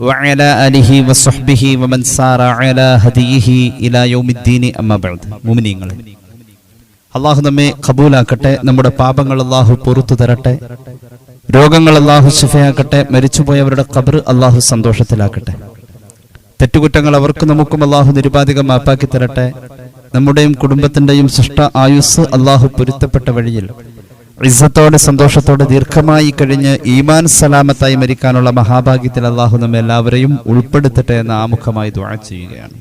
وعلى آله وصحبه ومن سار على هديه إلى يوم الدين أما بعد مؤمنين അള്ളാഹു നമ്മെ കബൂലാക്കട്ടെ നമ്മുടെ പാപങ്ങൾ അള്ളാഹു പൊറത്തു തരട്ടെ രോഗങ്ങൾ അള്ളാഹു ശിഫയാക്കട്ടെ മരിച്ചുപോയവരുടെ കബർ അള്ളാഹു സന്തോഷത്തിലാക്കട്ടെ തെറ്റുകുറ്റങ്ങൾ അവർക്ക് നമുക്കും അള്ളാഹു നിരുപാധികം മാപ്പാക്കി തരട്ടെ നമ്മുടെയും കുടുംബത്തിന്റെയും സൃഷ്ട ആയുസ് അള്ളാഹു പൊരുത്തപ്പെട്ട വഴിയിൽ ഇസ്സത്തോടെ സന്തോഷത്തോടെ ദീർഘമായി കഴിഞ്ഞ് ഈമാൻ സലാമത്തായി മരിക്കാനുള്ള മഹാഭാഗ്യത്തിൽ അള്ളാഹു നമ്മെ എല്ലാവരെയും ഉൾപ്പെടുത്തട്ടെ എന്ന് ആമുഖമായി ദുആ ചെയ്യുകയാണ്.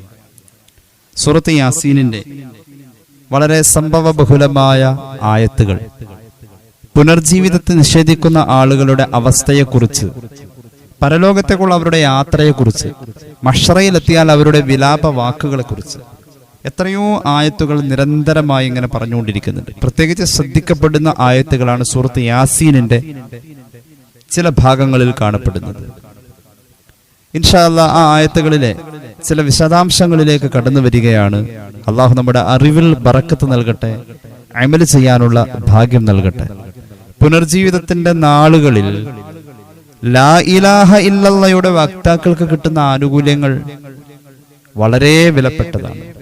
സുറത്ത് യാസീനിന്റെ വളരെ സംഭവ ബഹുലമായ ആയത്തുകൾ. പുനർജീവിതത്തെ നിഷേധിക്കുന്ന ആളുകളുടെ അവസ്ഥയെക്കുറിച്ച് പരലോകത്തേക്കുള്ള അവരുടെ യാത്രയെക്കുറിച്ച് മഷറയിലെത്തിയാൽ അവരുടെ വിലാപ വാക്കുകളെക്കുറിച്ച് എത്രയോ ആയത്തുകൾ നിരന്തരമായി ഇങ്ങനെ പറഞ്ഞുകൊണ്ടിരിക്കുന്നുണ്ട്. പ്രത്യേകിച്ച് ശ്രദ്ധിക്കപ്പെടുന്ന ആയത്തുകളാണ് സുഹൃത്ത് യാസീനിന്റെ ചില ഭാഗങ്ങളിൽ കാണപ്പെടുന്നത്. ഇൻഷാല്ല ആ ആയത്തുകളിലെ ചില വിശദാംശങ്ങളിലേക്ക് കടന്നു വരികയാണ്. അള്ളാഹു നമ്മുടെ അറിവിൽ ബറക്കത്ത് നൽകട്ടെ അമൽ ചെയ്യാനുള്ള ഭാഗ്യം നൽകട്ടെ. പുനർജീവിതത്തിന്റെ നാളുകളിൽ ലാ ഇലാഹ ഇല്ലയുടെ വക്താക്കൾക്ക് കിട്ടുന്ന ആനുകൂല്യങ്ങൾ വളരെ വിലപ്പെട്ടതാണ്.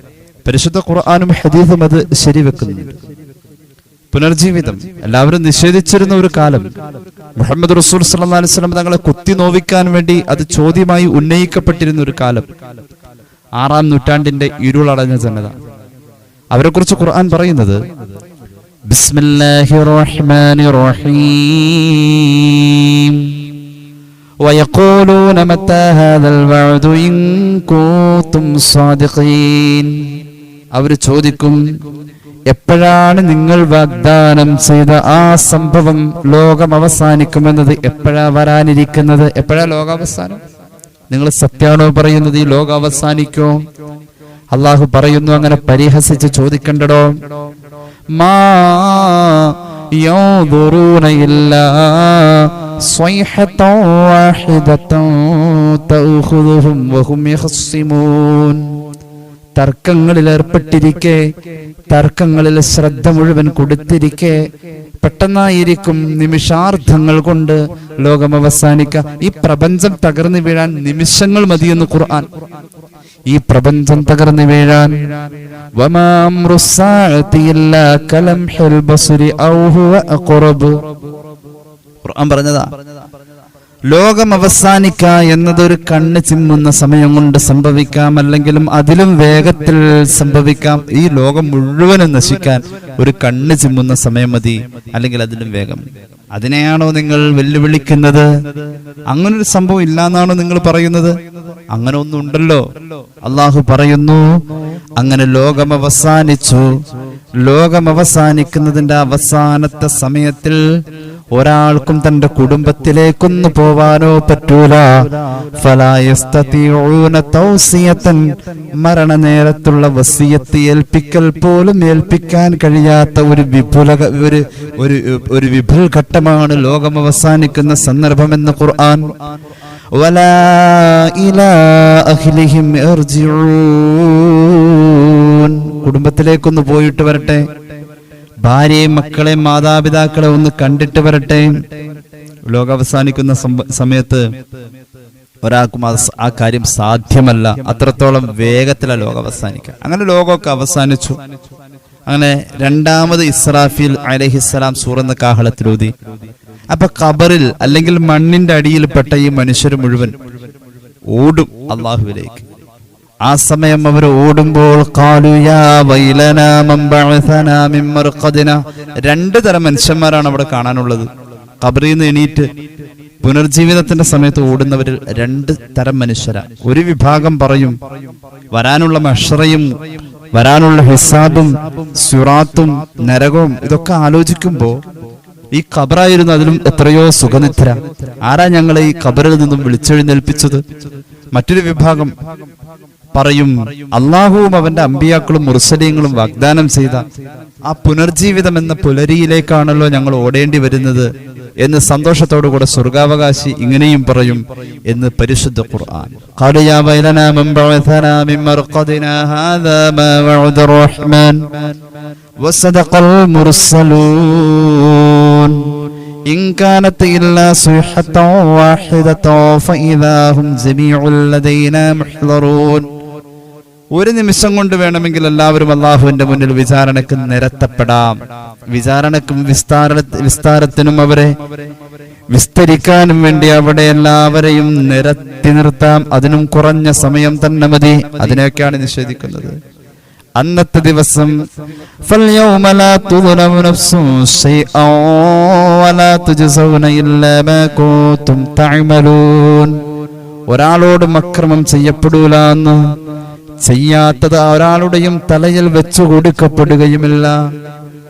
പരിശുദ്ധ ഖുർആാനും ഹദീസും അത് ശരിവെക്കുന്നുണ്ട് പുനർജീവിതം എല്ലാവരും നിഷേധിച്ചിരുന്ന ഒരു കാലം മുഹമ്മദ് റസൂൽ സല്ലല്ലാഹു അലൈഹി വസല്ലം തങ്ങളെ കുത്തി നോവിക്കാൻ വേണ്ടി അത് ചോദ്യമായി ഉന്നയിക്കപ്പെട്ടിരുന്ന ഒരു കാലം ആറാം നൂറ്റാണ്ടിന്റെ ഇരുളടഞ്ഞ ജനത അവരെ കുറിച്ച് ഖുർആൻ പറയുന്നത് ബിസ്മില്ലാഹിർ റഹ്മാനിർ റഹീം ويقولون متى هذا الوعد إن كنتم صادقين അവർ ചോദിക്കും എപ്പോഴാണ് നിങ്ങൾ വാഗ്ദാനം ചെയ്ത ആ സംഭവം ലോകം അവസാനിക്കുമെന്നത്? എപ്പോഴാ വരാനിരിക്കുന്നത്? എപ്പോഴാ ലോകാവസാനം നിങ്ങൾ സത്യാണോ പറയുന്നത്? ഈ ലോകം അവസാനിക്കോ. അള്ളാഹു പറയുന്നു അങ്ങനെ പരിഹസിച്ച് ചോദിക്കണ്ടടോ. മാ തർക്കങ്ങളിൽ ഏർപ്പെട്ടിരിക്കെ തർക്കങ്ങളിൽ ശ്രദ്ധ മുഴുവൻ കൊടുത്തിരിക്കെ പെട്ടെന്നായിരിക്കും നിമിഷാർത്ഥങ്ങൾ കൊണ്ട് ലോകം അവസാനിക്ക. ഈ പ്രപഞ്ചം തകർന്നു വീഴാൻ നിമിഷങ്ങൾ മതിയെന്ന് ഖുർആൻ. ഈ പ്രപഞ്ചം തകർന്നു വീഴാൻ ഖുർആൻ പറഞ്ഞതാ ലോകം അവസാനിക്ക എന്നതൊരു കണ്ണ് ചിമ്മുന്ന സമയം കൊണ്ട് സംഭവിക്കാം. അല്ലെങ്കിലും അതിലും വേഗത്തിൽ സംഭവിക്കാം. ഈ ലോകം മുഴുവനും നശിക്കാൻ ഒരു കണ്ണ് ചിമ്മുന്ന സമയം മതി. അല്ലെങ്കിൽ അതിലും വേഗം. അതിനെയാണോ നിങ്ങൾ വെല്ലുവിളിക്കുന്നത്? അങ്ങനൊരു സംഭവം ഇല്ലാന്നാണോ നിങ്ങൾ പറയുന്നത്? അങ്ങനെ ഒന്നുണ്ടല്ലോ അള്ളാഹു പറയുന്നു അങ്ങനെ ലോകം അവസാനിച്ചു. ലോകം അവസാനിക്കുന്നതിന്റെ അവസാനത്തെ സമയത്തിൽ ഒരാൾക്കും തന്റെ കുടുംബത്തിലേക്കൊന്നു പോവാനോ പറ്റൂല. മരണനേരത്തുള്ള വസിയത്ത് ഏൽപ്പിക്കൽ പോലും ഏൽപ്പിക്കാൻ കഴിയാത്ത ഒരു വിപുല ഒരു ഒരു ഒരു വിപുൽ ഘട്ടമാണ് ലോകം അവസാനിക്കുന്ന സന്ദർഭം എന്ന് ഖുർആൻ കുടുംബത്തിലേക്കൊന്ന് പോയിട്ട് വരട്ടെ. ഭാര്യയും മക്കളെ മാതാപിതാക്കളെ ഒന്ന് കണ്ടിട്ട് വരട്ടെ. ലോകം അവസാനിക്കുന്ന സമയത്ത് ഒരാൾക്കും ആ കാര്യം സാധ്യമല്ല. അത്രത്തോളം വേഗത്തിലാണ് ലോകം അവസാനിക്കുക അങ്ങനെ ലോകമൊക്കെ അവസാനിച്ചു. അങ്ങനെ രണ്ടാമത് ഇസ്രാഫിൽ അലഹിസ്സലാം സൂറന്ന കാഹളത്തിലൂതി അപ്പൊ കബറിൽ അല്ലെങ്കിൽ മണ്ണിന്റെ അടിയിൽപ്പെട്ട ഈ മനുഷ്യർ മുഴുവൻ ഓടും അള്ളാഹുവിലേക്ക്. ആ സമയം അവർ ഓടുമ്പോൾ രണ്ട് തരം മനുഷ്യന്മാരാണ് അവിടെ കാണാനുള്ളത്. കബറിൽ നിന്ന് എണീറ്റ് പുനർജീവിതത്തിന്റെ സമയത്ത് ഓടുന്നവർ രണ്ട് തരം മനുഷ്യരാണ് ഒരു വിഭാഗം പറയും വരാനുള്ള മഷറയും വരാനുള്ള ഹിസാബും സുറാത്തും നരകവും ഇതൊക്കെ ആലോചിക്കുമ്പോ ഈ ഖബറായിരുന്നു അതിലും എത്രയോ സുഖനിദ്ര. ആരാ ഞങ്ങളെ ഈ ഖബറിൽ നിന്നും വിളിച്ചെഴുന്നേൽപ്പിച്ചത്? മറ്റൊരു വിഭാഗം പറയും അള്ളാഹുവും അവന്റെ അമ്പിയാക്കളും മുർസലീങ്ങളും വാഗ്ദാനം ചെയ്ത ആ പുനർജീവിതം എന്ന പുലരിയിലേക്കാണല്ലോ ഞങ്ങൾ ഓടേണ്ടി വരുന്നത് എന്ന് സന്തോഷത്തോടു കൂടെ സ്വർഗാവകാശി ഇങ്ങനെയും പറയും എന്ന് പരിശുദ്ധ ഖുർആൻ قالوا يا ويلنا من بعثنا من مرقدنا هذا ما وعد الرحمن وصدق المرسلون إن كانت إلا صيحة واحدة فإذا هم جميع لدينا محضرون ഒരു നിമിഷം കൊണ്ട് വേണമെങ്കിൽ എല്ലാവരും അള്ളാഹുവിന്റെ മുന്നിൽ വിചാരണക്ക് നിരത്തപ്പെടാം. വിചാരണക്കും വിസ്താര വിസ്താരത്തിനും അവരെ വിസ്തരിക്കാനും വേണ്ടി അവിടെ എല്ലാവരെയും നിരത്തി നിർത്താം. അതിനും കുറഞ്ഞ സമയം തന്നെ മതി. അതിനെയൊക്കെയാണ് നിഷേധിക്കുന്നത്. അന്നത്തെ ദിവസം ഒരാളോടും അക്രമം ചെയ്യപ്പെടൂലെന്ന് ചെയ്യാത്തത് ഒരാളുടെയും തലയിൽ വെച്ചു കൊടുക്കപ്പെടുകയുമില്ല.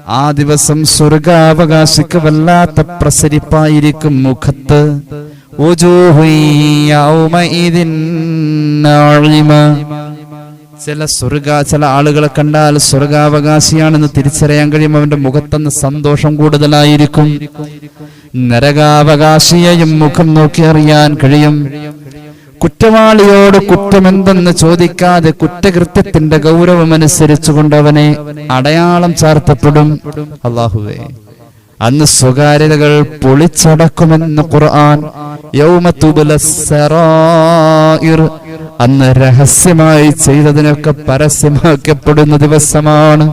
ആ ദിവസം സ്വർഗാവകാശിക്ക് വല്ലാത്ത പ്രസരിപ്പായിരിക്കും മുഖത്ത്. ചില സ്വർഗ ചില ആളുകളെ കണ്ടാൽ സ്വർഗാവകാശിയാണെന്ന് തിരിച്ചറിയാൻ കഴിയും. അവന്റെ മുഖത്തെന്ന് സന്തോഷം കൂടുതലായിരിക്കും. നരകാവകാശിയെയും മുഖം നോക്കി അറിയാൻ കഴിയും. കുറ്റവാളിയോട് കുറ്റമെന്തെന്ന് ചോദിക്കാതെ കുറ്റകൃത്യത്തിന്റെ ഗൗരവം അനുസരിച്ചുകൊണ്ട് അവനെ അടയാളം ചാർത്തപ്പെടും. അള്ളാഹുവേ അന്ന് സ്വകാര്യതകൾ പൊളിച്ചടക്കുമെന്ന് ഖുർആൻ അന്ന് രഹസ്യമായി ചെയ്തതിനൊക്കെ പരസ്യമാക്കപ്പെടുന്ന ദിവസമാണ്.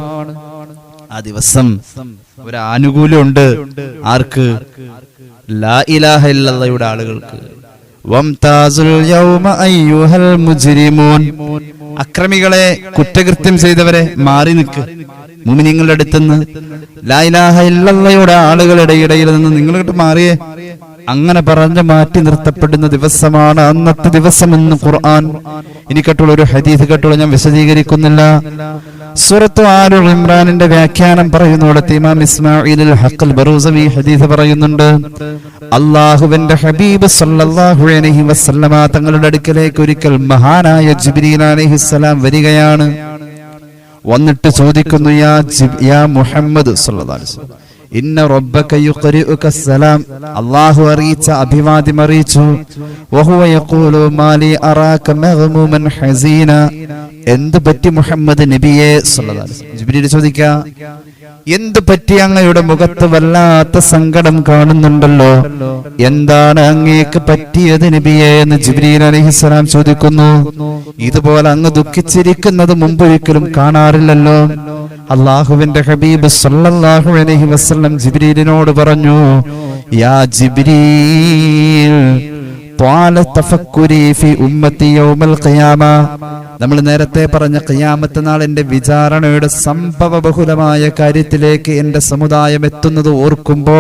ആ ദിവസം ഒരു ആനുകൂല്യമുണ്ട്. ആർക്ക്? ലാ ഇലാഹ ഇല്ലല്ലയുടെ ആളുകൾക്ക്. അക്രമികളെ കുറ്റകൃത്യം ചെയ്തവരെ മാറി നിൽക്ക്. മുമിനിങ്ങളുടെ അടുത്തുനിന്ന് ലാ ഇലാഹ ഇല്ലല്ലയുടെ ആളുകളുടെ ഇടയിൽ നിന്ന് നിങ്ങളിട്ട് മാറിയേ. അങ്ങനെ പറഞ്ഞ് മാറ്റി നിർത്തപ്പെടുന്ന ദിവസമാണ് അന്നത്തെ ദിവസം എന്ന് ഖുർആൻ. ഇനി കേട്ടുള്ള ഒരു ഹദീസ് കേട്ടുള്ള ഞാൻ വിശദീകരിക്കുന്നില്ല. സൂറത്ത് ആലു ഇമ്രാനിന്റെ വ്യാഖ്യാനം പറയുന്നിടത്ത് ഇമാം ഇസ്മായിൽ ഹഖൽ ബറൂസവി ഹദീസ് പറയുന്നുണ്ട് അള്ളാഹുവിന്റെ ഹബീബ് സല്ലല്ലാഹു അലൈഹി വസല്ലമ തങ്ങളുടെ അടുക്കലേക്ക് ഒരിക്കൽ മഹാനായ ജിബ്രീൽ അലൈഹിസ്സലാം വരികയാണ്. വന്നിട്ട് ചോദിക്കുന്നു യാ യാ മുഹമ്മദ് സല്ലല്ലാഹു അലൈഹി വസല്ലം ഇന്ന റബ്ബക യുഖരിഉക സലാം. അല്ലാഹു അറിയിച്ച അഭിവാദ്യം അറിയിച്ചു. വഹുവ യഖൂലു അറാക മഗ്മൂമൻ ഹസീന. എന്ത് പറ്റി മുഹമ്മദ് നബിയെ? സല്ലല്ലാഹു ജിബ്രീൽ എന്ത് പറ്റി അങ്ങയുടെ മുഖത്ത് വല്ലാത്ത സങ്കടം കാണുന്നുണ്ടല്ലോ? എന്താണ് അങ്ങേക്ക് പറ്റിയത് നബിയെ? എന്ന് ജിബ്രീൽ അലഹിസ്സലാം ചോദിക്കുന്നു. ഇതുപോലെ അങ്ങ് ദുഃഖിച്ചിരിക്കുന്നത് മുമ്പൊരിക്കലും കാണാറില്ലല്ലോ? അള്ളാഹുവിന്റെ ഹബീബ് സല്ലല്ലാഹു അലൈഹി വസല്ലം ജിബ്രീലിനോട് പറഞ്ഞു യാ ജിബ്രീൽ നമ്മൾ നേരത്തെ പറഞ്ഞ ഖിയാമത്ത് നാൾ എന്റെ വിചാരണയുടെ സംഭവ ബഹുലമായ കാര്യത്തിലേക്ക് എന്റെ സമുദായം എത്തുന്നത് ഓർക്കുമ്പോ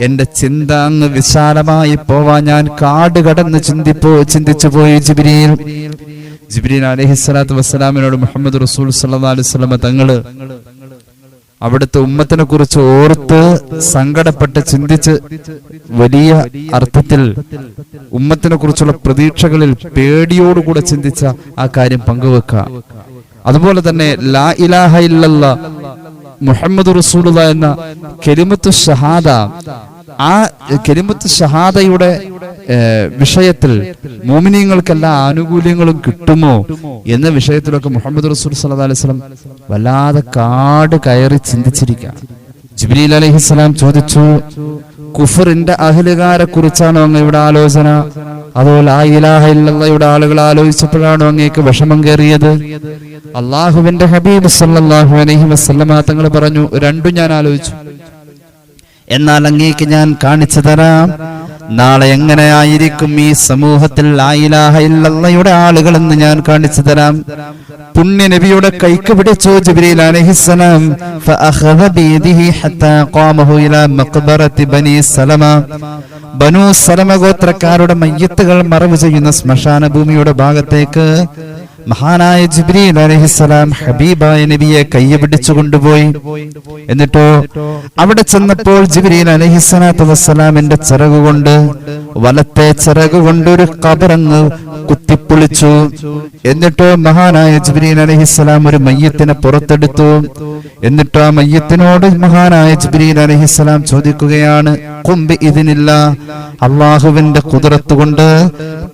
എന്റെ ചിന്ത അങ്ങ് വിശാലമായി പോവാൻ ഞാൻ കാട് കടന്ന് ചിന്തിപ്പോ ചിന്തിച്ചു പോയി ജിബിരിയിൽ ജിബ്രീൽ അലഹിസ്സലാത്തു വസ്സലാമിനോട് മുഹമ്മദ് റസൂൽ സല്ലാസ്ലമ തങ്ങൾ അവിടുത്തെ ഉമ്മത്തിനെ കുറിച്ച് ഓർത്ത് സങ്കടപ്പെട്ട് ചിന്തിച്ച് വലിയ അർത്ഥത്തിൽ ഉമ്മത്തിനെ കുറിച്ചുള്ള പ്രതീക്ഷകളിൽ പേടിയോടുകൂടെ ചിന്തിച്ച ആ കാര്യം പങ്കുവെക്ക. അതുപോലെ തന്നെ ലാ ഇലാഹ ഇല്ലല്ല മുഹമ്മദ് റസൂലുള്ള എന്ന കെലിമത്ത് ഷഹാദ ആ കെലിമത്ത് ഷഹാദയുടെ വിഷയത്തിൽ മോമിനിയങ്ങൾക്കെല്ലാ ആനുകൂല്യങ്ങളും കിട്ടുമോ എന്ന വിഷയത്തിലൊക്കെ മുഹമ്മദ് റസൂൽ സല്ലല്ലാഹു അലൈഹി വസല്ലം വല്ലാതെ കാട് കയറി ചിന്തിച്ചിരിക്കുക ജിബ്രീൽ അലൈഹിസ്സലാം ചോദിച്ചു കുഫറിന്റെ അഹലുകാരെ കുറിച്ചാണോ അങ്ങയുടെ ആലോചന? അതുപോലെ ആ ഇലാഹ ഇല്ലല്ലയുടെ ആളുകൾ ആലോചിച്ചപ്പോഴാണോ അങ്ങേക്ക് വിഷമം കയറിയത്? അള്ളാഹുവിന്റെ ഹബീബ് സല്ലാഹു അലഹി വസല്ലമ തങ്ങൾ പറഞ്ഞു രണ്ടും ഞാൻ ആലോചിച്ചു. എന്നാൽ അങ്ങേക്ക് ഞാൻ കാണിച്ചു തരാം. നാളെ എങ്ങനെയായിരിക്കും ഈ സമൂഹത്തിൽ ആയിലാഹയില്ലയുടെ ആളുകളെന്ന് ഞാൻ കാണിച്ചു തരാം. പുണ്യ നബിയുടെ കൈക്ക് പിടിച്ചു ജിബ്രീൽ സലമ. ഗോത്രക്കാരുടെ മയ്യത്തുകൾ മറവ് ചെയ്യുന്ന ശ്മശാന ഭൂമിയുടെ ഭാഗത്തേക്ക് മഹാനായ ജിബ്രീൽ അലഹിസ്സലാം ഹബീബായ നബിയെ കയ്യെ പിടിച്ചു കൊണ്ടുപോയി. എന്നിട്ടോ അവിടെ ചെന്നപ്പോൾ ജിബ്രീൽ അലഹിസ്സലാത്തു വസ്സലാമിന്റെ ചിറകുകൊണ്ട് വലത്തെ ചിറകുകൊണ്ട് ഒരു കബറങ്ങ് കുത്തിപ്പൊളിച്ചു. എന്നിട്ടോ മഹാനായ ജിബ്രീൽ അലഹിസ്സലാം ഒരു മയ്യത്തിനെ പുറത്തെടുത്തു. എന്നിട്ട് ആ മയ്യത്തിനോട് മഹാനായ ജിബ്രീൽ അലഹിസ്സലാം ചോദിക്കുകയാണ് കൊമ്പ് ഇതിനില്ല അള്ളാഹുവിന്റെ കുതിരത്ത് കൊണ്ട്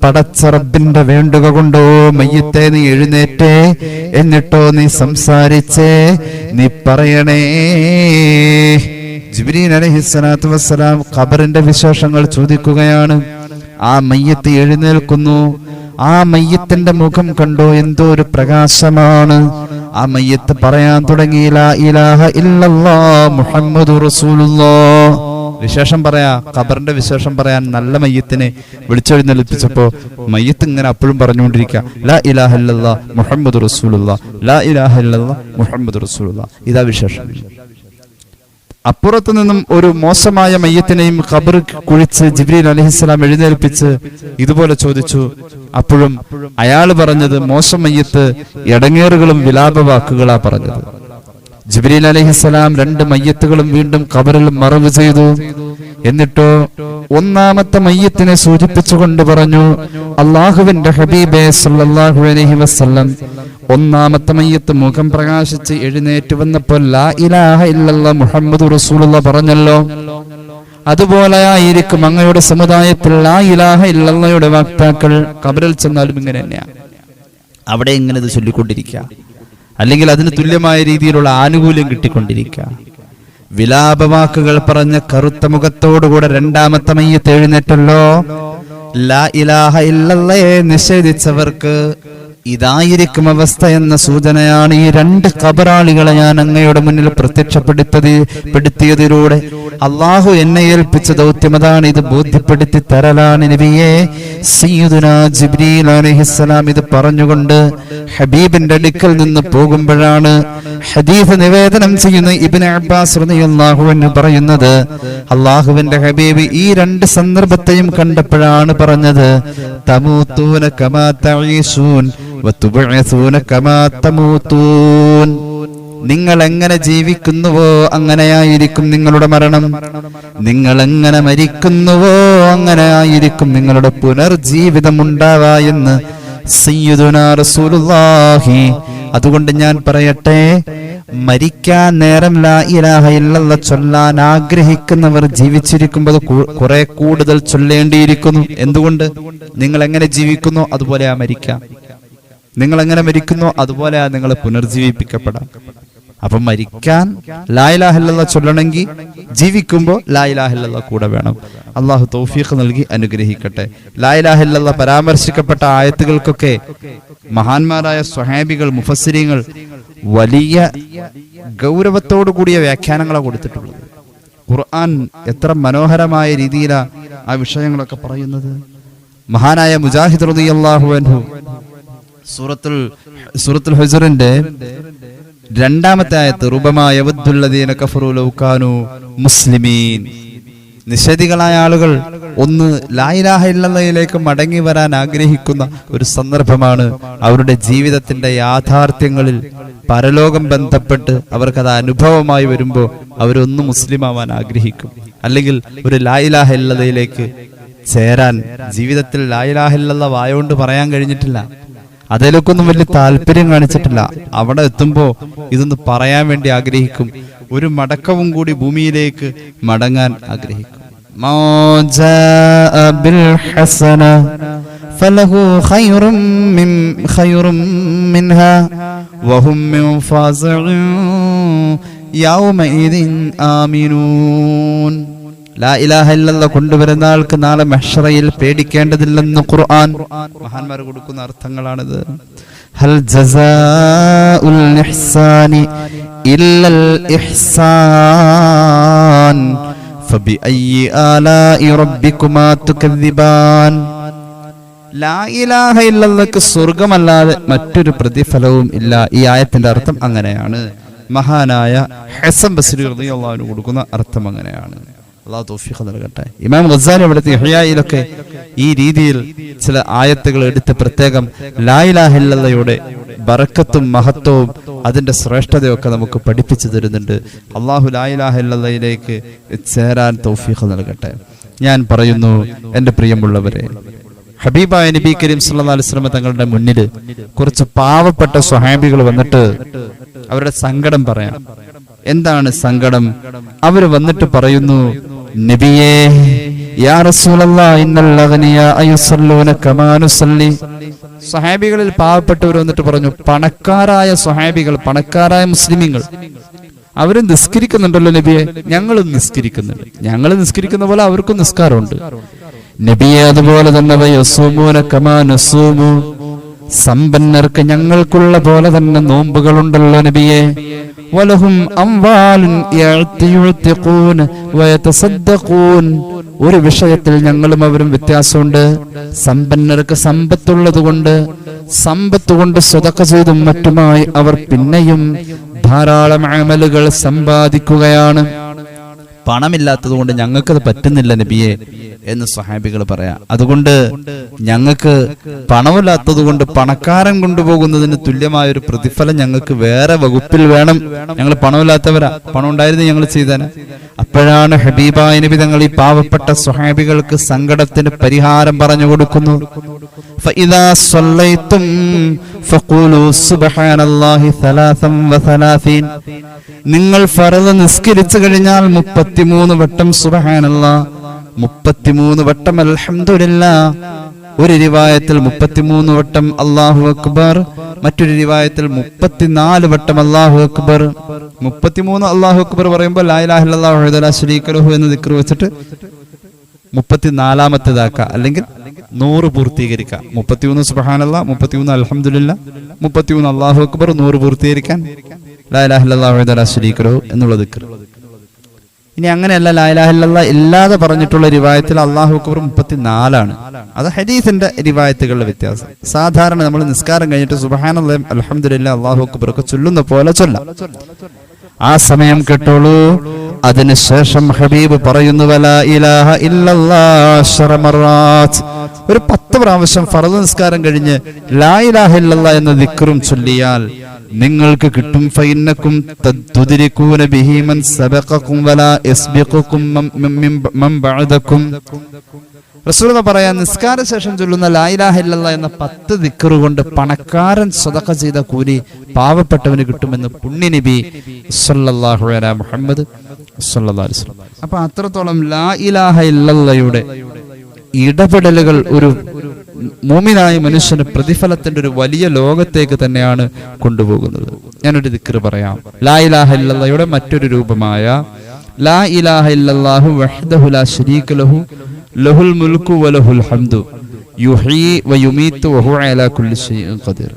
പടച്ച റബ്ബിന്റെ വേണ്ടുക കൊണ്ടോ മയ്യത്തെ നീ എഴുന്നേറ്റേ. എന്നിട്ടോ നീ സംസാരിച്ചേ. നീ പറയണേ. അലഹിസ്സലാത്തു വസ്സലാം ഖബറിന്റെ വിശേഷങ്ങൾ ചോദിക്കുകയാണ്. ആ മയ്യത്ത് എഴുന്നേൽക്കുന്നു. ആ മയ്യത്തിന്റെ മുഖം കണ്ടോ? എന്തോ ഒരു പ്രകാശമാണ്. ആ മയ്യത്ത് പറയാൻ തുടങ്ങിയില്ല ഇലാഹ ഇല്ലല്ലാ മുഹമ്മദു റസൂലുള്ളാ. വിശേഷം പറയാ ഖബറിന്റെ വിശേഷം പറയാൻ നല്ല മയ്യത്തിനെ വിളിച്ചെഴുന്നേൽപ്പിച്ചപ്പോ മയ്യത്ത് ഇങ്ങനെ അപ്പോഴും പറഞ്ഞുകൊണ്ടിരിക്കുക ലാ ഇലാഹ ഇല്ലല്ലാ മുഹമ്മദ് റസൂലുള്ള ലാ മുഹമ്മദ് റസൂലുള്ള. ഇതാ വിശേഷം. അപ്പുറത്തു നിന്നും ഒരു മോശമായ മയ്യത്തിനെയും ഖബർ കുഴിച്ച് ജിബ്രീൽ അലഹിസ്സലാം എഴുന്നേൽപ്പിച്ച് ഇതുപോലെ ചോദിച്ചു അപ്പോഴും അയാൾ പറഞ്ഞത് മോശം മയ്യത്ത് എടങ്ങേറുകളും വിലാപ വാക്കുകളാ പറഞ്ഞത്. ജിബ്രീൽ അലഹിസ്സലാം രണ്ട് മയ്യത്തുകളും വീണ്ടും കബറിൽ മറവ് ചെയ്തു. എന്നിട്ടോ ഒന്നാമത്തെ മയ്യത്തിനെ സൂചിപ്പിച്ചുകൊണ്ട് പറഞ്ഞു അള്ളാഹുവിന്റെ ഹബീബെ സല്ലല്ലാഹു അലൈഹി വസല്ലം ഒന്നാമത്തെ മയ്യത്ത് മുഖം പ്രകാശിച്ച് എഴുന്നേറ്റ് വന്നപ്പോൾ ലാ ഇലാഹ മുഹമ്മദ് റസൂലുള്ള പറഞ്ഞല്ലോ. അതുപോലെ ആയിരിക്കും അങ്ങയുടെ സമുദായത്തിൽ ലാ ഇലാഹ ഇല്ലല്ലയുടെ വക്താക്കൾ കബറിൽ ചെന്നാലും ഇങ്ങനെ തന്നെയാണ് അവിടെ ഇങ്ങനെ ഇത് ചൊല്ലിക്കൊണ്ടിരിക്കുക. അല്ലെങ്കിൽ അതിന് തുല്യമായ രീതിയിലുള്ള ആനുകൂല്യം കിട്ടിക്കൊണ്ടിരിക്കുക. വിലാപവാക്കുകൾ പറഞ്ഞ കറുത്ത മുഖത്തോടുകൂടെ രണ്ടാമത്തെ മയ്യത്ത് എഴുന്നേറ്റല്ലോ. ലാ ഇലാഹ ഇല്ലല്ലേ നിഷേധിച്ചവർക്ക് ഇതായിരിക്കും അവസ്ഥ എന്ന സൂചനയാണ് ഈ രണ്ട് കബറാളികളെ ഞാൻ അങ്ങയുടെ മുന്നിൽ പ്രത്യക്ഷപ്പെടുത്തത് പെടുത്തിയതിലൂടെ. അള്ളാഹു എന്നെ ഏൽപ്പിച്ച ദൗത്യമതാണ് ഇത് ബോധ്യപ്പെടുത്തി തരലാണ് ജിബ്രീൽ ഇത് പറഞ്ഞുകൊണ്ട് ഹബീബിന്റെ അടുക്കൽ നിന്ന് പോകുമ്പോഴാണ് ഹദീഫ് നിവേദനം ചെയ്യുന്ന ഇബ്നു അബ്ബാസ് റളിയല്ലാഹു അൻഹു പറയുന്നത്. അള്ളാഹുവിന്റെ ഹബീബ് ഈ രണ്ട് സന്ദർഭത്തെയും കണ്ടപ്പോഴാണ് പറഞ്ഞത് കമാ നിങ്ങൾ എങ്ങനെ ജീവിക്കുന്നുവോ അങ്ങനെയായിരിക്കും നിങ്ങളുടെ മരണം. നിങ്ങൾ എങ്ങനെ മരിക്കുന്നുവോ അങ്ങനെയായിരിക്കും നിങ്ങളുടെ പുനർജീവിതം ഉണ്ടാവാ എന്ന് അതുകൊണ്ട് ഞാൻ പറയട്ടെ മരിക്കാൻ നേരം ലാ ഇലാഹ ചൊല്ലാൻ ആഗ്രഹിക്കുന്നവർ ജീവിച്ചിരിക്കുമ്പോൾ കുറെ കൂടുതൽ ചൊല്ലേണ്ടിയിരിക്കുന്നു. എന്തുകൊണ്ട്? നിങ്ങൾ എങ്ങനെ ജീവിക്കുന്നു? അതുപോലെ ആ മരിക്കാം. നിങ്ങൾ എങ്ങനെ മരിക്കുന്നു? അതുപോലെ നിങ്ങൾ പുനർജീവിപ്പിക്കപ്പെടാം. അപ്പൊ മരിക്കാൻ ലായിലാഹില്ല ചൊല്ലണമെങ്കിൽ ജീവിക്കുമ്പോൾ ലായിലാഹില്ല കൂടെ വേണം. അള്ളാഹു തൗഫീഖ് നൽകി അനുഗ്രഹിക്കട്ടെ. ലായിലാഹില്ല പരാമർശിക്കപ്പെട്ട ആയത്തുകൾക്കൊക്കെ മഹാന്മാരായ സ്വഹാബികൾ മുഫസ്സിരിങ്ങൾ വലിയ ഗൗരവത്തോടു കൂടിയ വ്യാഖ്യാനങ്ങളാണ് കൊടുത്തിട്ടുള്ളത്. ഖുർആൻ എത്ര മനോഹരമായ രീതിയിലാണ് ആ വിഷയങ്ങളൊക്കെ പറയുന്നത്. മഹാനായ മുജാഹിദ് റളിയല്ലാഹു അൻഹു സൂറത്തുൽ സൂറത്തുൽ ഹുസറിന്റെ രണ്ടാമത്തെ ആയത്ത് റുബമായ യവദ്ദുല്ലദീന കഫറു ലൗ കാനു മുസ്ലിമീൻ. നിഷേധികളായ ആളുകൾ ഒന്ന് ലായിലാഹ മടങ്ങി വരാൻ ആഗ്രഹിക്കുന്ന ഒരു സന്ദർഭമാണ് അവരുടെ ജീവിതത്തിന്റെ യാഥാർത്ഥ്യങ്ങളിൽ പരലോകം ബന്ധപ്പെട്ട് അവർക്കത് അനുഭവമായി വരുമ്പോൾ അവരൊന്ന് മുസ്ലിം ആവാൻ ആഗ്രഹിക്കും. അല്ലെങ്കിൽ ഒരു ലായിലാഹ ചേരാൻ ജീവിതത്തിൽ ലായിലാഹില്ല വായോണ്ട് പറയാൻ കഴിഞ്ഞിട്ടില്ല. അതിലേക്കൊന്നും വലിയ താല്പര്യം കാണിച്ചിട്ടില്ല. അവിടെ എത്തുമ്പോ ഇതൊന്ന് പറയാൻ വേണ്ടി ആഗ്രഹിക്കും. ഒരു മടക്കവും കൂടി ഭൂമിയിലേക്ക് മടങ്ങാൻ ആഗ്രഹിക്കും. മാ ജാഅ ബിൽ ഹസന ഫലഹു ഖൈറും മിൻ ഖൈറും മിൻഹാ വഹും മിൻ ഫാസിഇൻ യൗമഇദിൻ ആമിനൂൻ. ലാ ഇലാഹ ഇല്ലല്ല കൊണ്ടുവരുന്ന ആൾക്ക് നാളെ മെഷറയിൽ പേടിക്കേണ്ടതില്ലെന്ന് ഖുർആൻ. മഹാന്മാർ കൊടുക്കുന്ന അർത്ഥങ്ങളാണിത്. ഹൽ ജസാഉൽ ഇഹ്സാനി ഇല്ലൽ ഇഹ്സാൻ ഫബിഅയ്യി ആലാഇ റബ്ബികുമാ തുകദ്ദിബാൻ ലാ ഇലാഹ ഇല്ലല്ലക്ക് സ്വർഗമല്ലാതെ മറ്റൊരു പ്രതിഫലവും ഇല്ല. ഈ ആയത്തിന്റെ അർത്ഥം അങ്ങനെയാണ്. മഹാനായ ഹസൻ ബസ്രി റളിയല്ലാഹു അൻഹു കൊടുക്കുന്ന അർത്ഥം അങ്ങനെയാണ്. അള്ളാഹു തൗഫീഖ് നൽകട്ടെ. ഇമാം ഗസാലി അവിടുത്തെ ഇഹ്യായിലൊക്കെ ഈ രീതിയിൽ ചില ആയത്തുകൾ എടുത്ത് പ്രത്യേകം ലായിലാഹില്ലയുടെ ബറക്കത്തും മഹത്വവും അതിന്റെ ശ്രേഷ്ഠതയൊക്കെ നമുക്ക് പഠിപ്പിച്ചു തരുന്നുണ്ട്. അള്ളാഹു ലായിലാഹില്ലയിലേക്ക് ചേരാൻ തൗഫീഖ് നൽകട്ടെ. ഞാൻ പറയുന്നു എന്റെ പ്രിയമുള്ളവരെ ഹബീബായ നബി കരീം സല്ലാ അലൈഹി വസല്ലം തങ്ങളുടെ മുന്നിൽ കുറച്ച് പാവപ്പെട്ട സ്വഹാബികൾ വന്നിട്ട് അവരുടെ സങ്കടം പറയാം. എന്താണ് സങ്കടം? അവർ വന്നിട്ട് പറയുന്നു നബിയേ സ്വഹാബികളിൽ പാവപ്പെട്ടവർ വന്നിട്ട് പറഞ്ഞു പണക്കാരായ സഹാബികൾ പണക്കാരായ മുസ്ലിമീങ്ങൾ. അവരും നിസ്കരിക്കുന്നുണ്ടല്ലോ നബിയെ ഞങ്ങളും നിസ്കരിക്കുന്നുണ്ട്. ഞങ്ങൾ നിസ്കരിക്കുന്ന പോലെ അവർക്കും നിസ്കാരമുണ്ട്. നബിയെ അതുപോലെ തന്നെ കമാ സമ്പന്നർക്ക് ഞങ്ങൾക്കുള്ള പോലെ തന്നെ നോമ്പുകളുണ്ടല്ലോ നബിയെ. വലഹും അംവാലുൻ ഒരു വിഷയത്തിൽ ഞങ്ങളും അവരും വ്യത്യാസമുണ്ട്. സമ്പന്നർക്ക് സമ്പത്തുള്ളത് കൊണ്ട് സമ്പത്ത് കൊണ്ട് സ്വതക്ക ചെയ്തും മറ്റുമായി അവർ പിന്നെയും ധാരാളം അമലുകൾ സമ്പാദിക്കുകയാണ്. പണമില്ലാത്തത് കൊണ്ട് ഞങ്ങൾക്കത് പറ്റുന്നില്ല നബിയെ എന്ന് സഹാബികൾ പറയാം. അതുകൊണ്ട് ഞങ്ങൾക്ക് പണമില്ലാത്തത് കൊണ്ട് പണക്കാരൻ കൊണ്ടുപോകുന്നതിന് തുല്യമായ ഒരു പ്രതിഫലം ഞങ്ങൾക്ക് വേറെ വകുപ്പിൽ വേണം. ഞങ്ങൾ പണമില്ലാത്തവരാ. പണം ഉണ്ടായിരുന്നു ഞങ്ങൾ ചെയ്തേനെ. അപ്പോഴാണ് ഹബീബായ നബി തങ്ങൾ ഈ പാവപ്പെട്ട സ്വഹാബികൾക്ക് സങ്കടത്തിന് പരിഹാരം പറഞ്ഞു കൊടുക്കുന്നു. فإذا صليتم فقولوا سبحان الله ثلاثا وثلاثين നിങ്ങൾ ഫറദ് നിസ്കരിച്ചു കഴിഞ്ഞാൽ മുപ്പത്തിമൂന്ന് വട്ടം സുബഹാനല്ല മുപ്പത്തിമൂന്ന് വട്ടം അൽഹംദുലില്ല ഒരു റിവായത്തിൽ മുപ്പത്തിമൂന്ന് വട്ടം അള്ളാഹു അക്ബർ മറ്റൊരു റിവായത്തിൽ മുപ്പത്തിനാല് വട്ടം അള്ളാഹു അക്ബർ മുപ്പത്തിമൂന്ന് അള്ളാഹു അക്ബർ പറയുമ്പോൾ ലായിലാഹില്ലാഹു ശരീക്കലുഹു എന്ന് ദിക്ർ വെച്ചിട്ട് മുപ്പത്തിനാലാമത്തേതാക്ക അല്ലെങ്കിൽ നൂറ് പൂർത്തീകരിക്കാം. മുപ്പത്തിമൂന്ന് സുബഹാനല്ല മുപ്പത്തിമൂന്ന് അലഹമുല്ല മുപ്പത്തിമൂന്ന് അള്ളാഹു അക്ബർ നൂറ് പൂർത്തീകരിക്കാൻ ലായിലാഹില്ലാഹു എന്നുള്ള ദിക്കർ ഇനി അങ്ങനെയല്ല ലായിലാഹില്ല ഇല്ലാതെ പറഞ്ഞിട്ടുള്ള റിവായത്തിൽ അള്ളാഹു അക്ബർ മുപ്പത്തിനാലാണ്. അത് ഹദീസിന്റെ റിവായത്തുകളുടെ വ്യത്യാസം. സാധാരണ നമ്മൾ നിസ്കാരം കഴിഞ്ഞിട്ട് സുബഹാന അലഹമുല്ല അള്ളാഹു അക്ബർ ഒക്കെ ചൊല്ലുന്ന പോലെ ചൊല്ലാം. ആ സമയം കേട്ടോളൂ. അതിനുശേഷം ഹബീബ് പറയുന്നു ഇലാഹ. ഒരു പത്ത് പ്രാവശ്യം ഫറദ് നിസ്കാരം കഴിഞ്ഞ് ലാ എന്ന ദിക്റും ചൊല്ലിയാൽ നിങ്ങൾക്ക് കിട്ടും. ഫൈനക്കും തദ്തുദിരികൂന ബിഹി മൻ സബഖക്കും വലാ മം- റസൂൽ പറയാൻ നിസ്കാര ശേഷം ചൊല്ലുന്ന ലായിലാഹ ഇല്ലല്ലാ എന്ന പത്ത് ദിക്കറ് കൊണ്ട് പണക്കാരൻ സ്വതക്ക ചെയ്ത കൂലി പാവപ്പെട്ടവന് കിട്ടുമെന്ന് പുണ്യനബി സല്ലല്ലാഹു അലാ മുഹമ്മദ് അപ്പൊ അത്രത്തോളം ലാ ഇലാഹ ഇടപെടലുകൾ ഒരു മൂമിനായ മനുഷ്യന് പ്രതിഫലത്തിന്റെ ഒരു വലിയ ലോകത്തേക്ക് തന്നെയാണ് കൊണ്ടുപോകുന്നത്. ഞാനൊരു ദിക്കർ പറയാം. ലാ ഇലാഹ മറ്റൊരു രൂപമായ ലാ ഇലാഹ ഇല്ലല്ലാഹു വഹ്ദഹു ലാ ശരീക ലഹു ലഹുൽ മുൽക്കു വലഹുൽ ഹംദു. യുഹീ വയുമീത്തു വഹു അലാ കുല്ലി ഷൈഇൻ ഖദീർ.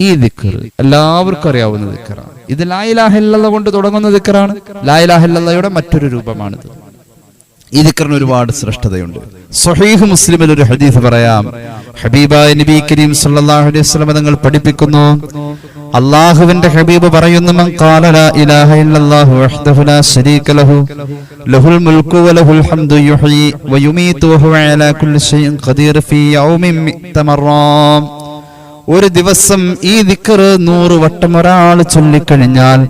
ഈ ദിക്കർ എല്ലാവർക്കും അറിയാവുന്ന ദിക്കറാണ്. ഇത് ലാ ഇലാഹ ഇല്ലല്ലാഹ് കൊണ്ട് തുടങ്ങുന്ന ദിക്കറാണ്. ലാ ഇലാഹ ഇല്ലല്ലാഹയുടെ മറ്റൊരു രൂപമാണിത്. ഈ ദിക്കറിന് ഒരുപാട് ശ്രേഷ്ഠതയുണ്ട്. സ്വഹീഹ് മുസ്ലിമിൽ ഒരു ഹദീസ് പറയാം. ഹബീബായ നബി കരീം സല്ലല്ലാഹു അലൈഹി വസല്ലം തങ്ങൾ പഠിപ്പിക്കുന്നു അള്ളാഹുവിന്റെ ഹബീബ് പറയുന്നു ഒരു ദിവസം ഈ ദിക്കർ നൂറ് വട്ടം ഒരാൾ ചൊല്ലിക്കഴിഞ്ഞാൽ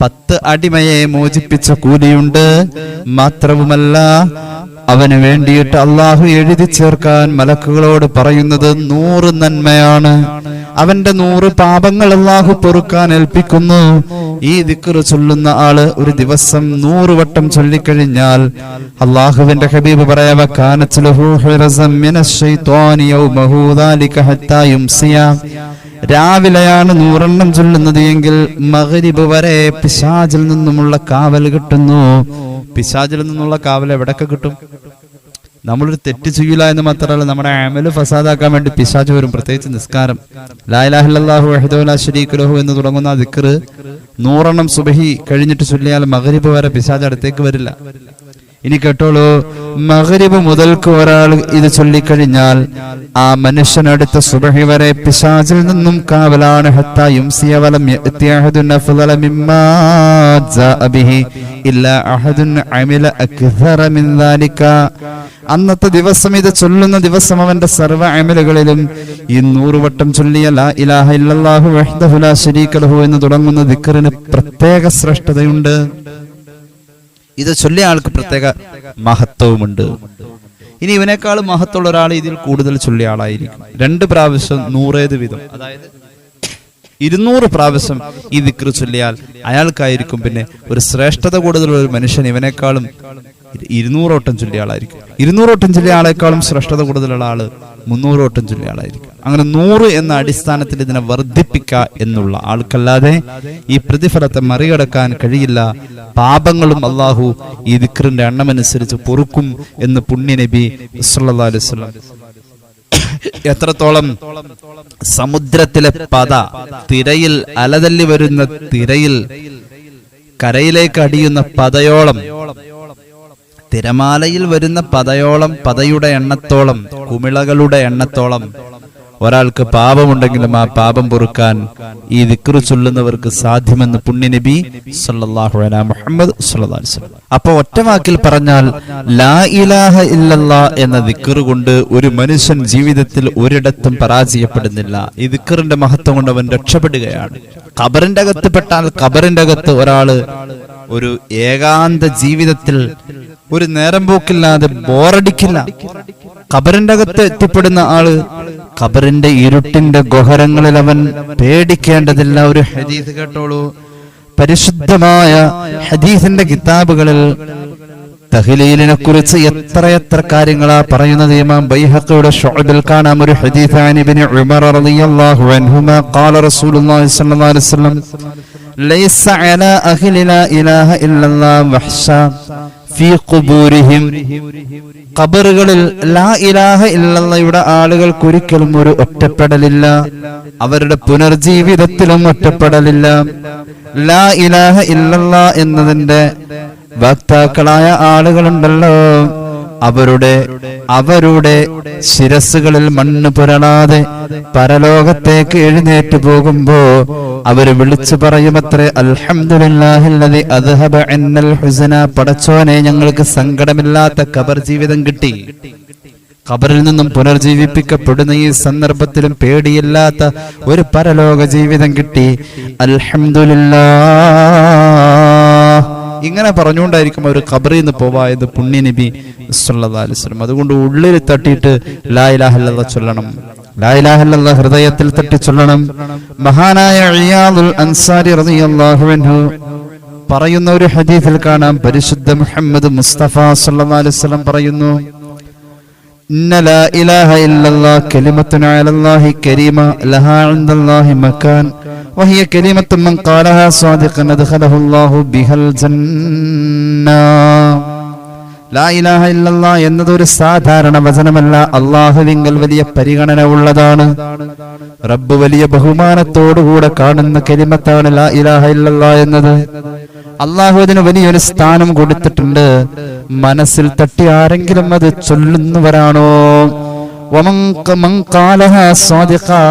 പത്ത് അടിമയെ മോചിപ്പിച്ച കൂലിയുണ്ട്. മാത്രവുമല്ല അവന് വേണ്ടിയിട്ട് അള്ളാഹു എഴുതി ചേർക്കാൻ മലക്കുകളോട് പറയുന്നത് നൂറ് നന്മയാണ്. അവന്റെ നൂറ് പാപങ്ങൾ അള്ളാഹു പൊറുക്കാൻ ഏൽപ്പിക്കുന്നു. ഈ ദിക്കറ് ചൊല്ലുന്ന ആൾ ഒരു ദിവസം നൂറ് വട്ടം ചൊല്ലിക്കഴിഞ്ഞാൽ അള്ളാഹുവിന്റെ ഹബീബ് പറയാവ രാവിലെയാണ് നൂറെണ്ണം ചൊല്ലുന്നത് എങ്കിൽ മഗ്രിബ് വരെ പിശാചിൽ നിന്നുമുള്ള കാവൽ കിട്ടുന്നു. പിശാചിൽ നിന്നുള്ള കാവൽ എവിടൊക്കെ കിട്ടും? നമ്മളൊരു തെറ്റ് ചെയ്യില്ല എന്ന് മാത്രമല്ല നമ്മുടെ അമൽ ഫസാദാക്കാൻ വേണ്ടി പിശാച് വരും പ്രത്യേകിച്ച് നിസ്കാരം. ലായിലാഹില്ലാഹു എന്ന് തുടങ്ങുന്ന ആ ദിക്റ് നൂറെണ്ണം സുബഹി കഴിഞ്ഞിട്ട് ചൊല്ലിയാൽ മഗ്രിബ് വരെ പിശാജ് അടുത്തേക്ക് വരില്ല. ഇനി കേട്ടോളൂ. മകരിബ് മുതൽക്ക് ഒരാൾ ഇത് ചൊല്ലിക്കഴിഞ്ഞാൽ ആ മനുഷ്യനടുത്ത സുബഹി വരെ പിശാചിൽ നിന്നും കാവലാണ്. അന്നത്തെ ദിവസം ഇത് ചൊല്ലുന്ന ദിവസം അവന്റെ സർവ അമലുകളിലും ഈ നൂറുവട്ടം ചൊല്ലിയ ലാ ഇലാഹ വഹ്ദഹു ലാ ലഹു എന്ന് തുടങ്ങുന്ന ദിക്കറിന് പ്രത്യേക ശ്രേഷ്ഠതയുണ്ട്. ഇത് ചൊല്ലിയ ആൾക്ക് പ്രത്യേക മഹത്വമുണ്ട് ഇനി ഇവനേക്കാൾ മഹത്വമുള്ള ഒരാൾ ഇതിൽ കൂടുതൽ ചൊല്ലിയ ആളായിരിക്കും. രണ്ട് പ്രാവശ്യം നൂറേത് വിധം അതായത് ഇരുന്നൂറ് പ്രാവശ്യം ഈ ദിക്ർ ചൊല്ലിയാൽ അയാൾക്കായിരിക്കും പിന്നെ ഒരു ശ്രേഷ്ഠത കൂടുതലുള്ള ഒരു മനുഷ്യൻ ഇവനേക്കാളും ഇരുന്നൂറോട്ടം ചൊല്ലിയ ആളായിരിക്കും. ഇരുന്നൂറോട്ടം ചൊല്ലിയ ആളെക്കാളും ശ്രേഷ്ഠത കൂടുതലുള്ള ആൾ മുന്നൂറോട്ടം ചൊല്ലിയ ആളായിരിക്കും. അങ്ങനെ നൂറ് എന്ന അടിസ്ഥാനത്തിൽ ഇതിനെ വർദ്ധിപ്പിക്കുക എന്നുള്ള ആൾക്കല്ലാതെ ഈ പ്രതിഫലത്തെ മറികടക്കാൻ കഴിയില്ല. പാപങ്ങളും അള്ളാഹു ഈ ദിക്റിന്റെ എണ്ണമനുസരിച്ച് പൊറുക്കും എന്ന് പുണ്യ നബി വസല്ലം. എത്രത്തോളം സമുദ്രത്തിലെ പത തിരയിൽ അലതല്ലി വരുന്ന തിരയിൽ കരയിലേക്ക് അടിയുന്ന പതയോളം തിരമാലയിൽ വരുന്ന പതയോളം പതയുടെ എണ്ണത്തോളം കുമിളകളുടെ എണ്ണത്തോളം ഒരാൾക്ക് പാപമുണ്ടെങ്കിലും ആ പാപം പൊറുക്കാൻ ഈ ദിക്റ് ചൊല്ലുന്നവർക്ക് സാധ്യമെന്ന് പുണ്യനബി സല്ലല്ലാഹു അലൈഹി മുഹമ്മദ് അപ്പൊ ഒറ്റ വാക്കിൽ പറഞ്ഞാൽ ലാ ഇലാഹ ഇല്ലല്ലാ എന്ന ദിക്റ് കൊണ്ട് ഒരു മനുഷ്യൻ ജീവിതത്തിൽ ഒരിടത്തും പരാജയപ്പെടുന്നില്ല. ഈ ദിക്റിന്റെ മഹത്വം കൊണ്ട് അവൻ രക്ഷപ്പെടുകയാണ്. ഖബറിന്റെ അകത്ത് പെട്ടാൽ ഖബറിന്റെ അകത്ത് ഒരാൾ ഒരു ഏകാന്ത ജീവിതത്തിൽ ഒരു നേരം പോക്കില്ലാതെ ബോറടിക്കില്ല. ഖബറിന്റെ അകത്ത് എത്തിപ്പെടുന്ന ആൾ ഖബറിന്റെ ഇരുട്ടിന്റെ ഗുഹരങ്ങളിൽ അവൻ പേടിക്കേണ്ടതില്ല ഒരു ഹദീസ് കേട്ടോളൂ. പരിശുദ്ധമായ ഹദീസിന്റെ കിതാബുകളിൽ തഹ്ലീലിനെ കുറിച്ച് എത്രയെത്ര കാര്യങ്ങളാ പറയുന്നത് ഇമാം ബൈഹഖിയുടെ ഷുഅബിൽ കാണാം. ഒരു ഹദീസ് ഇബ്നു ഉമർ റളിയല്ലാഹു അൻഹുമാ ഖാല റസൂലുള്ളാഹി സ്വല്ലല്ലാഹു അലൈഹി വസല്ലം ലൈസ അലാ അഹ്ലി ലാ ഇലാഹ ഇല്ലല്ലാഹ് ഖുബൂരിഹിം ഖബറുകളിൽ ലാ ഇലാഹ ഇല്ലയുടെ ആളുകൾക്ക് ഒരിക്കലും ഒരു ഒറ്റപ്പെടലില്ല. അവരുടെ പുനർജീവിതത്തിലും ഒറ്റപ്പെടലില്ല. ലാ ഇലാഹ ഇല്ലല്ല എന്നതിന്റെ വക്താക്കളായ ആളുകളുണ്ടല്ലോ. അവരുടെ അവരുടെ ശിരസുകളിൽ മണ്ണ് പുരളാതെ പരലോകത്തേക്ക് എഴുന്നേറ്റ് പോകുമ്പോ അവർ വിളിച്ചു പറയുമത്രേ അൽഹംദുലില്ലാഹില്ലദി അദ്ഹബ പടച്ചോനെ ഞങ്ങൾക്ക് സങ്കടമില്ലാത്ത കബർ ജീവിതം കിട്ടി. ഖബറിൽ നിന്നും പുനർജീവിപ്പിക്കപ്പെടുന്ന ഈ സന്ദർഭത്തിലും പേടിയില്ലാത്ത ഒരു പരലോക ജീവിതം കിട്ടി. അൽഹംദുലില്ലാ ഇങ്ങനെ പറഞ്ഞുകൊണ്ടായിരിക്കും അവർ ഖബറിൽ നിന്ന് പോവായത് അലൈഹി വസല്ലം. അതുകൊണ്ട് ഉള്ളിൽ തട്ടിയിട്ട് ലാ ഇലാഹ ഇല്ലല്ലാഹ് ചൊല്ലണം. ഹൃദയത്തിൽ തട്ടി ചൊല്ലണം. മഹാനായ അൻസാരി പറയുന്ന ഒരു ഹദീസിൽ കാണാം. പരിശുദ്ധ മുഹമ്മദ് മുസ്തഫ സല്ലല്ലാഹു അലൈഹി വസല്ലം പറയുന്നു إن لا إله إلا الله كلمة على الله كريمة لها عند الله مكان وهي كلمة من قالها صادقا أدخله الله بها الجنة ലാ ഇലാഹ ഇല്ലല്ല എന്നതൊരു സാധാരണ വചനമല്ല അള്ളാഹുവിങ്കൽ വലിയ പരിഗണന ഉള്ളതാണ് റബ്ബ് വലിയ ബഹുമാനത്തോടുകൂടെ കാണുന്ന കലിമത്താണ് ലാ ഇലാഹ ഇല്ലല്ല എന്നത് അള്ളാഹു അതിന് വലിയൊരു സ്ഥാനം കൊടുത്തിട്ടുണ്ട് മനസ്സിൽ തട്ടി ആരെങ്കിലും അത് ചൊല്ലുന്നവരാണോ?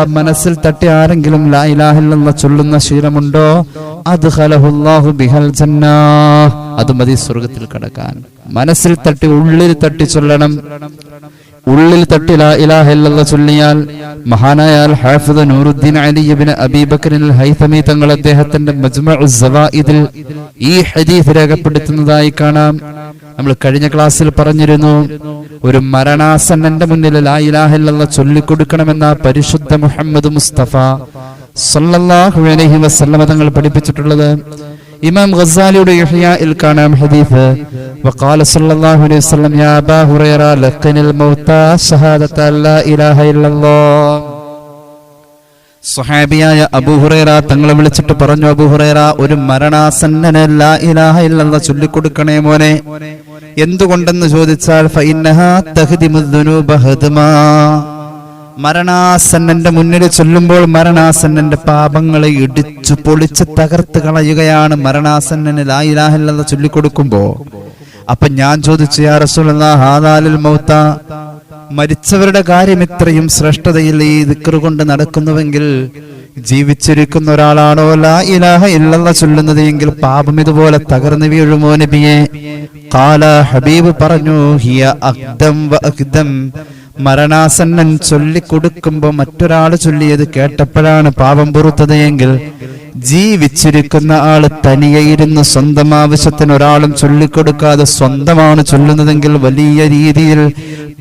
മനസ്സിൽ തട്ടി ആരെങ്കിലും ലാ ഇലാഹ ഇല്ലല്ലാഹ് ചൊല്ലുന്ന ശീലമുണ്ടോ? അത് അത് മതി സ്വർഗത്തിൽ കടക്കാൻ. മനസ്സിൽ തട്ടി ഉള്ളിൽ തട്ടി ചൊല്ലണം. ഉള്ളിൽ തട്ടി ലാ ഇലാഹ ചൊല്ലിയാൽ മഹാനായ അൽ ഹാഫിദ് നൂറുദ്ദീൻ അലി ഇബ്നു അബീ ബക്കർ അൽ ഹൈതമി തങ്ങൾ അദ്ദേഹത്തിന്റെ ഇതിൽ ഈ ഹദീസ് രേഖപ്പെടുത്തുന്നതായി കാണാം. നമ്മൾ കഴിഞ്ഞ ക്ലാസ്സിൽ പറഞ്ഞിരുന്നു ഒരു മരണാസന്നന്റെ മുന്നിൽ ലാ ഇലാഹ ചൊല്ലിക്കൊടുക്കണമെന്ന പരിശുദ്ധ മുഹമ്മദ് മുസ്തഫ സല്ലല്ലാഹു അലൈഹി വസല്ലമ തങ്ങൾ പഠിപ്പിച്ചിട്ടുള്ളത്. ഇമാം ഗസാലിയുടെ ഇഹ്യാഇൽ കാണാം ഹദീസ് وقال صلى الله عليه وسلم يا أبا هريرة لقن الموتى شهادة أن لا إله إلا الله സ്വഹാബിയായ അബൂഹുറേറ തങ്ങളെ വിളിച്ചിട്ട് പറഞ്ഞു അബൂഹുറേറ ഒരു മരണാസന്നന് ലാ ഇലാഹ ഇല്ലല്ലാഹ് ചൊല്ലിക്കൊടുക്കണേ മോനെ എന്തുകൊണ്ടെന്ന് ചോദിച്ചാൽ ഫഇന്നഹാ തഹ്ദിമു ദുനൂബ ഹദ്മാ മരണാസന്നന്റെ മുന്നിൽ ചൊല്ലുമ്പോൾ മരണാസന്നന്റെ പാപങ്ങളെ ഇടിച്ചു പൊളിച്ച് തകർത്ത് കളയുകയാണ് മരണാസന്നന് ലാ ഇലാഹ ഇല്ലല്ലാഹ് ചൊല്ലിക്കൊടുക്കുമ്പോ. അപ്പൊ ഞാൻ ചോദിച്ചു യാ റസൂലല്ലാഹ് ഹാദാലിൽ മൗത്ത മരിച്ചവരുടെ കാര്യം ഇത്രയും ശ്രേഷ്ഠതയിൽ ഈ ദിക്ർ കൊണ്ട് നടക്കുന്നുവെങ്കിൽ ജീവിച്ചിരിക്കുന്ന ഒരാളാണോ ലാ ഇലാഹ ഇല്ലെന്ന ചൊല്ലുന്നത് എങ്കിൽ പാപം ഇതുപോലെ തകർന്നു വീഴുമോ നബിയെ? കാല ഹബീബ് പറഞ്ഞു ഹിയ അഗ്ദം വ മരണാസന്നൻ ചൊല്ലിക്കൊടുക്കുമ്പോ മറ്റൊരാൾ ചൊല്ലിയത് കേട്ടപ്പോഴാണ് പാപം പുറത്തത് എങ്കിൽ ജീവിച്ചിരിക്കുന്ന ആൾ തനിയെ ഇരുന്ന് സ്വന്തം ആവശ്യത്തിന് ഒരാളും ചൊല്ലിക്കൊടുക്കാതെ സ്വന്തമാണ് ചൊല്ലുന്നതെങ്കിൽ വലിയ രീതിയിൽ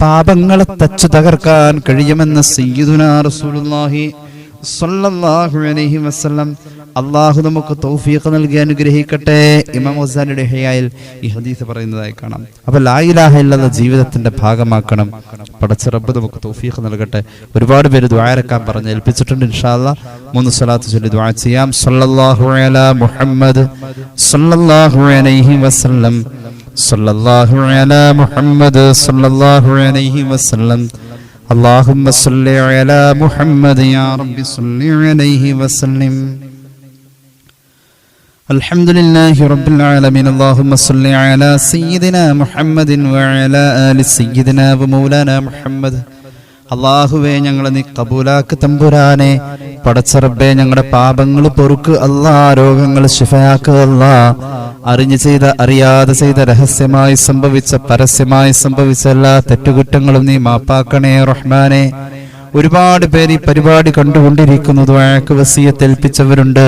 പാപങ്ങളെ തച്ചു തകർക്കാൻ കഴിയുമെന്ന് സയ്യിദുനാ റസൂലുള്ളാഹി സ്വല്ലല്ലാഹു അലൈഹി വസല്ലം അള്ളാഹു നമുക്ക് തൗഫീഖ് നൽകി അനുഗ്രഹിക്കട്ടെ ഇമാം ഹുസാനിയുടെ ഹയായിൽ ഈ ഹദീസ് പറയുന്നതായി കാണാം അപ്പൊ ലായിലാഹ ഇല്ലാതെ ജീവിതത്തിന്റെ ഭാഗമാക്കണം പടച്ച റബ്ബ് നമുക്ക് തൗഫീഖ് നൽകട്ടെ ഒരുപാട് പേര് ദ്വാരക്കാൻ പറഞ്ഞ് ഏൽപ്പിച്ചിട്ടുണ്ട് ഇൻഷാല്ല മൂന്ന് സ്വലാത്ത് ചൊല്ലി ദ്വാ ചെയ്യാം സല്ലല്ലാഹു അലാ മുഹമ്മദ് സല്ലല്ലാഹു അലൈഹി വസല്ലം സല്ലല്ലാഹു അലാ മുഹമ്മദ് സല്ലല്ലാഹു അലൈഹി വസല്ലം اللهم صل على محمد يا رب صل عليه وسلم الحمد لله رب العالمين اللهم صل على سيدنا محمد وعلى آل سيدنا ومولانا محمد അള്ളാഹുവേ ഞങ്ങളെ നീ കബൂലാക്ക് തമ്പുരാനെ പടച്ചറബേ ഞങ്ങളുടെ പാപങ്ങൾ പൊറുക്ക് അല്ലാ രോഗങ്ങൾ ശിഫയാക്ക് അല്ലാ അറിഞ്ഞു ചെയ്ത അറിയാതെ ചെയ്ത രഹസ്യമായി സംഭവിച്ച പരസ്യമായി സംഭവിച്ച എല്ലാ തെറ്റുകുറ്റങ്ങളും നീ മാപ്പാക്കണേ റഹ്മാനെ ഒരുപാട് പേര് ഈ പരിപാടി കണ്ടുകൊണ്ടിരിക്കുന്നത് വഴക്ക് വസീയത്തേൽപ്പിച്ചവരുണ്ട്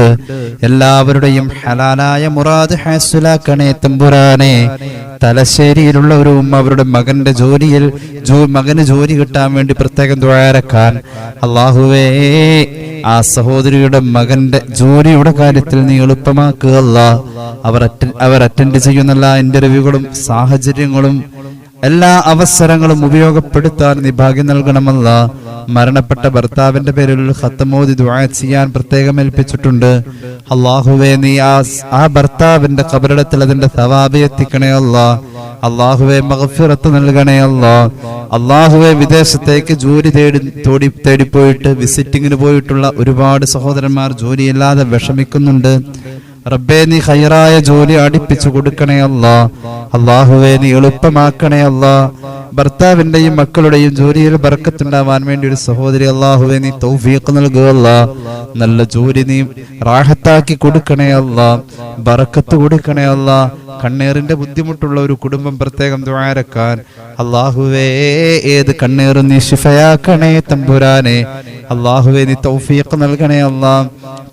എല്ലാവരുടെയും ഹലാലായ മുറാദ് ഹാസുലാക്കണേ തമ്പുരാനെ. തലശ്ശേരിയിലുള്ള ഒരു ഉമ്മ അവരുടെ മകന്റെ ജോലിയിൽ മകന് ജോലി കിട്ടാൻ വേണ്ടി പ്രത്യേകം ദ്വാരക്കാൻ. അള്ളാഹുവേ ആ സഹോദരിയുടെ മകന്റെ ജോലിയുടെ കാര്യത്തിൽ നീ എളുപ്പമാക്കുക അവർ അറ്റൻഡ് ചെയ്യുന്ന എല്ലാ ഇന്റർവ്യൂകളും സാഹചര്യങ്ങളും എല്ലാ അവസരങ്ങളും ഉപയോഗപ്പെടുത്താൻ നീ ഭാഗ്യം നൽകണമെന്ന മരണപ്പെട്ട ഭർത്താവിന്റെ പേരിൽ ഹത്തമോദി ചെയ്യാൻ പ്രത്യേകം ഏൽപ്പിച്ചിട്ടുണ്ട്. അള്ളാഹുവെ നീ ആ ആ ഭർത്താവിന്റെ കബറിടത്തിൽ അതിന്റെ സവാബി എത്തിക്കണേ അല്ല. അള്ളാഹുവെ മഹഫിറത്ത് നൽകണേ അല്ല. അള്ളാഹുവെ വിദേശത്തേക്ക് ജോലി തേടി തോടി തേടിപ്പോയിട്ട് വിസിറ്റിങ്ങിന് പോയിട്ടുള്ള ഒരുപാട് സഹോദരന്മാർ ജോലിയില്ലാതെ വിഷമിക്കുന്നുണ്ട്. റബ്ബേ നീ ഹൈറായ ജോലി അടിപ്പിച്ചു കൊടുക്കണേ അല്ല. അള്ളാഹുവേ നീ എളുപ്പമാക്കണേ അല്ല. ഭർത്താവിന്റെയും മക്കളുടെയും ജോലിയിൽ ബർക്കത്തുണ്ടാവാൻ വേണ്ടി ഒരു സഹോദരി അള്ളാഹുവെ നീ തൗഫീഖ് നൽകുകയല്ല നല്ല ജോലി നീ റാഹത്താക്കി കൊടുക്കണേ അല്ല. ബർക്കത്ത് കൊടുക്കണേ അല്ല. കണ്ണേറിന്റെ ബുദ്ധിമുട്ടുള്ള ഒരു കുടുംബം പ്രത്യേകം ദ്വാരക്കാൻ. അള്ളാഹുവേ ഏത് കണ്ണേറും നീ ശിഫയാക്കണേ തമ്പുരാനെ. അള്ളാഹുവെ നീ തൗഫീഖ് നൽകണേ അല്ല.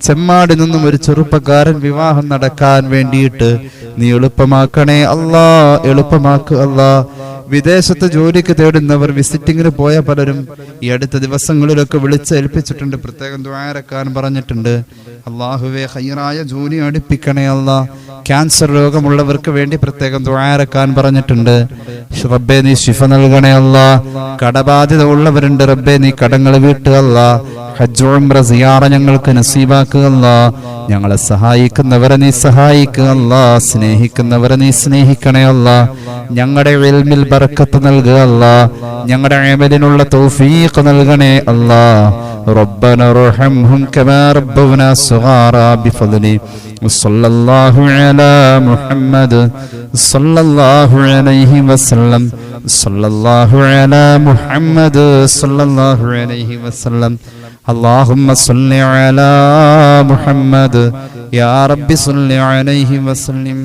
ചെമ്മാടി നിന്നും ഒരു ചെറുപ്പക്കാരൻ വിവാഹം നടക്കാൻ വേണ്ടിയിട്ട് നീ എളുപ്പമാക്കണേ അല്ലാ എളുപ്പമാക്കുക അല്ലാ. വിദേശത്ത് ജോലിക്ക് തേടുന്നവർ വിസിറ്റിങ്ങിന് പോയ പലരും ഈ അടുത്ത ദിവസങ്ങളിലൊക്കെ വിളിച്ച് ഏൽപ്പിച്ചിട്ടുണ്ട്. പ്രത്യേകം ദ്വാരക്കാൻ പറഞ്ഞിട്ടുണ്ട്. അള്ളാഹുവെ ഹൈറായ ജോലി അടുപ്പിക്കണേ അല്ല. ക്യാൻസർ രോഗമുള്ളവർക്ക് വേണ്ടി പ്രത്യേകം ദ്വാരക്കാൻ പറഞ്ഞിട്ടുണ്ട്. റബ്ബെ നീ ശിഫ നൽകണേ അല്ല. കടബാധ്യത ഉള്ളവരുണ്ട് റബ്ബെ നീ കടങ്ങൾ വീട്ടുകല്ല ഹജ്ജോംറ സിയാറ ഞങ്ങൾക്ക് നസീബാക്കുകയല്ല ഞങ്ങളെ സഹായിക്കുന്നവരെ നീ സഹായിക്കുകയല്ല സ്നേഹിക്കുന്നവരെ നീ സ്നേഹിക്കണേ അല്ല. ഞങ്ങളുടെ ഇൽമിൽ ബർക്കത്ത് നൽകുകയല്ല ഞങ്ങളുടെ അമലിനുള്ള തൗഫീഖ് നൽകണേ അല്ലാ ربنا ارحمهم كما ربونا صغارا بفضلي وصلى الله على محمد صلى الله عليه وسلم صلى الله على محمد صلى الله عليه وسلم اللهم صل على محمد يا رب صل عليه وسلم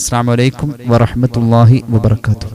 السلام عليكم ورحمة الله وبركاته